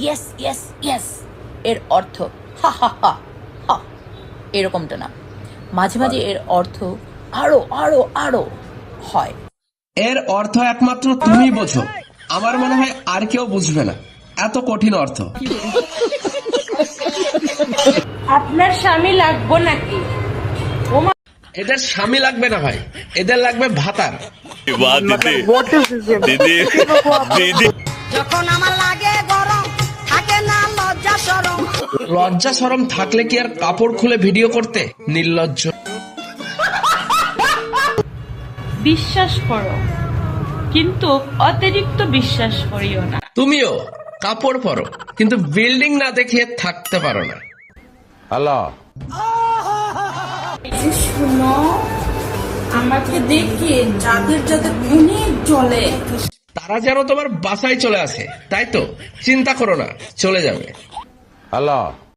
Yes yes yes এর অর্থ হা হা হা এরকমটা না। মাঝে মাঝে এর অর্থ আরও আরও আরও হয়। এর অর্থ একমাত্র তুমি বোঝো। আমার মনে হয় আর কেউ বুঝবে না। এত কঠিন অর্থ। আপনার স্বামী লাগবো নাকি? এদের স্বামী লাগবে না ভাই। এদের লাগবে ভাতার। দিদি। দিদি। যখন আমার লাগে লজ্জা সরম থাকলে কি আর কাপড় খুলে ভিডিও করতে? নির্লজ্জ। বিশ্বাস করো কিন্তু অতিরিক্ত বিশ্বাস করিও না। তুমিও কাপড় পরো কিন্তু বিল্ডিং না দেখিয়ে থাকতে পারো না। শুনো আমাকে দেখে যাদের যাদের অনেক জলে তারা যেন তোমার বাসায় চলে আসে তাই তো? চিন্তা করো না চলে যাবে। الله.